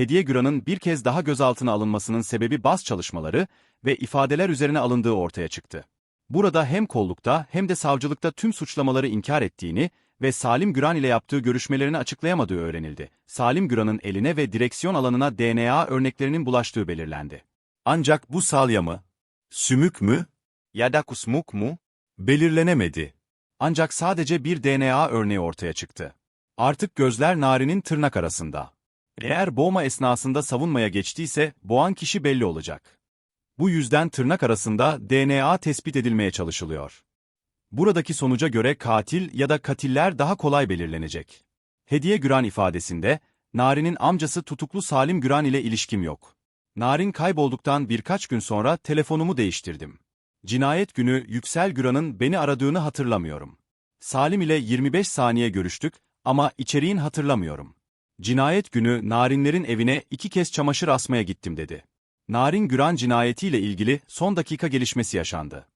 Hediye Güran'ın bir kez daha gözaltına alınmasının sebebi baz çalışmaları ve ifadeler üzerine alındığı ortaya çıktı. Burada hem kollukta hem de savcılıkta tüm suçlamaları inkar ettiğini ve Salim Güran ile yaptığı görüşmelerini açıklayamadığı öğrenildi. Salim Güran'ın eline ve direksiyon alanına DNA örneklerinin bulaştığı belirlendi. Ancak bu salya mı, sümük mü ya da kusmuk mu belirlenemedi. Ancak sadece bir DNA örneği ortaya çıktı. Artık gözler Nari'nin tırnak arasında. Eğer boğma esnasında savunmaya geçtiyse boğan kişi belli olacak. Bu yüzden tırnak arasında DNA tespit edilmeye çalışılıyor. Buradaki sonuca göre katil ya da katiller daha kolay belirlenecek. Hediye Güran ifadesinde, Nari'nin amcası tutuklu Salim Güran ile ilişkim yok. Narin kaybolduktan birkaç gün sonra telefonumu değiştirdim. Cinayet günü Yüksel Güran'ın beni aradığını hatırlamıyorum. Salim ile 25 saniye görüştük ama içeriğin hatırlamıyorum. Cinayet günü Narinlerin evine iki kez çamaşır asmaya gittim dedi. Narin Güran cinayetiyle ilgili son dakika gelişmesi yaşandı.